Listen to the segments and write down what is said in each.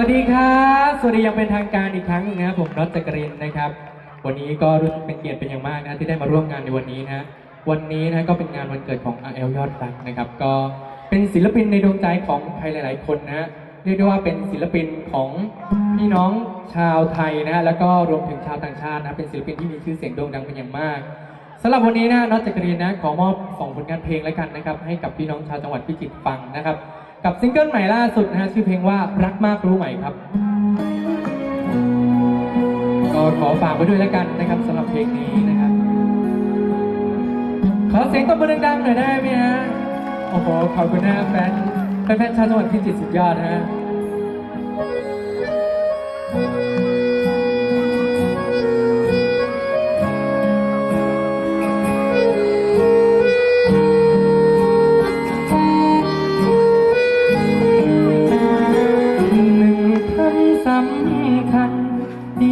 วัสดีครับ สวัสดียังเป็นทางการอีกครั้งนะครับผมน็อตจักรินนะครับ วันนี้ก็รู้สึกเป็นเกียรติเป็นอย่างมากนะที่ได้มาร่วมงานในวันนี้นะวันนี้นะก็เป็นงานวันเกิดของ RL ยอดรักนะครับ ก็เป็นศิลปินในดวงใจของใครหลาย ๆ คนนะเรียกได้ว่าเป็นศิลปินของพี่น้องชาวไทยนะแล้วก็รวมถึงชาวต่างชาตินะเป็นศิลปินที่มีชื่อเสียงโด่งดังเป็นอย่างมากสำหรับวันนี้นะน็อตจักรีนนะขอมอบสองผลงานเพลงแล้วกันนะครับ ให้กับพี่น้องชาวจังหวัดพิจิตรฟังนะครับ กับซิงเกิลใหม่ล่าสุดนะฮะชื่อเพลงว่ารักมากรู้ใหม่ครับ ก็ขอฝากไว้ด้วยแล้วกันนะครับสำหรับเพลงนี้นะครับ ขอเสียงตบมือดังๆหน่อยได้ไหมฮะโอ้โหขอบคุณนะแฟนแฟนชาวจังหวัดพิจิตรสุดยอดนะฮะ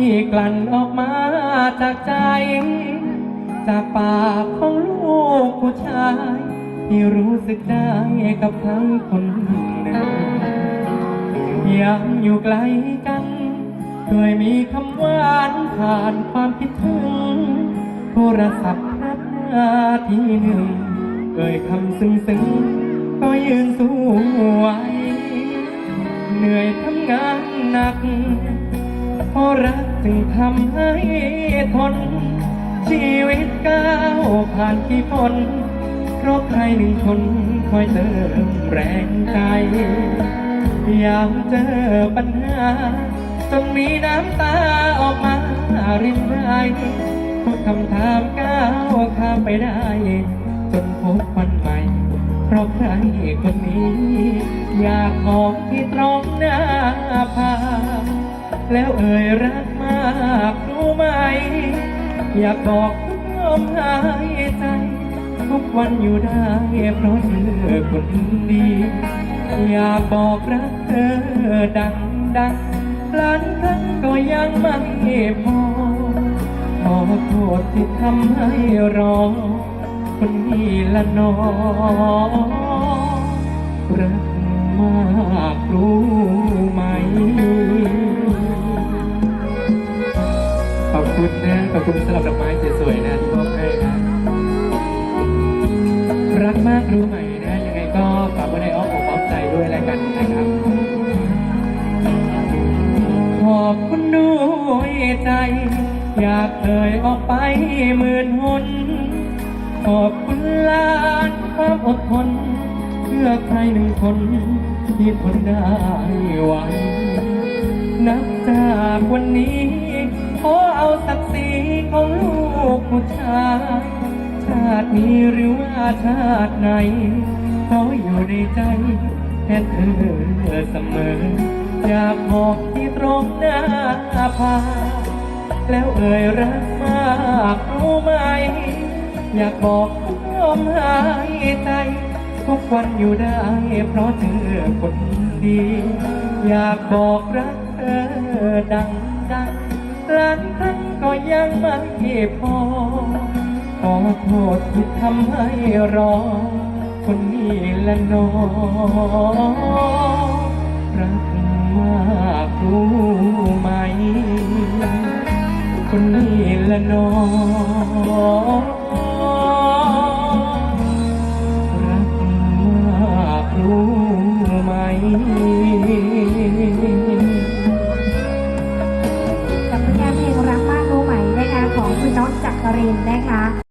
ที่กลั่นออกมาจากใจ จากปากของลูกผู้ชาย ที่รู้สึกได้กับใครคนหนึ่งยังอยู่ไกลกันเคยมีคำหวานผ่านความคิดถึง โทรศัพท์รับนาทีหนึ่ง เอ่ยคำซึ้งซึ้งก็ยืนสู้ไหวเหนื่อยทำงานหนัก เพราะรักจึงทำให้ทน ชีวิตก้าวผ่านที่พ้นเพราะใครหนึ่งคนคอยเติมแรงใจยามเจอปัญหาจนมีน้ำตาออกมารินไรทุกคำถามก้าวข้ามไปได้ จนพบวันใหม่ เพราะใครคนนี้ อยากออกที่ตรงหน้าผา แล้วเอ่ยรักมากรู้ไหม อยากบอกทุกลมหายใจ ทุกวันอยู่ได้เพราะเธอคนดี อยากบอกรักเธอดังดังล้านครั้งก็ยังไม่พอขอโทษที่ทำให้รอ คนนี้ละนอรักมากรู้ กมากรู้ไหมนะ ยังไงก็ฝากไว้ในอ้อมอกอ้อมใจด้วยแล้วกันนะครับขอบคุณด้วยใจ อยากเอ่ยออกไปหมื่นหนขอบคุณล้านความอดทนเพื่อใครหนึ่งคนที่ทนได้ไหวนับจากวันนี้ขอเอาศักดิ์ศรีของลูกผู้ชายาตินี้หรือว่าชาติไหนขออยู่ในใจแค่เธอเสมอ อยากบอกที่ตรงหน้าผาแล้วเอ่ยรักมากรู้ไหม อยากบอกทุกลมหายใจ ทุกวันอยู่ได้เพราะเธอคนดี อยากบอกรักเธอดังดังล้านครั้งก็ยังไม่พอ อโทษที่ทำให้รอ คนนี้ละนอรักมากรู้ไหม คนนี้ละนอรักมากรู้ไหมกับผลงานเพลงรักมากรู้ไหมนะคะของคุณน้องจักรินนะคะ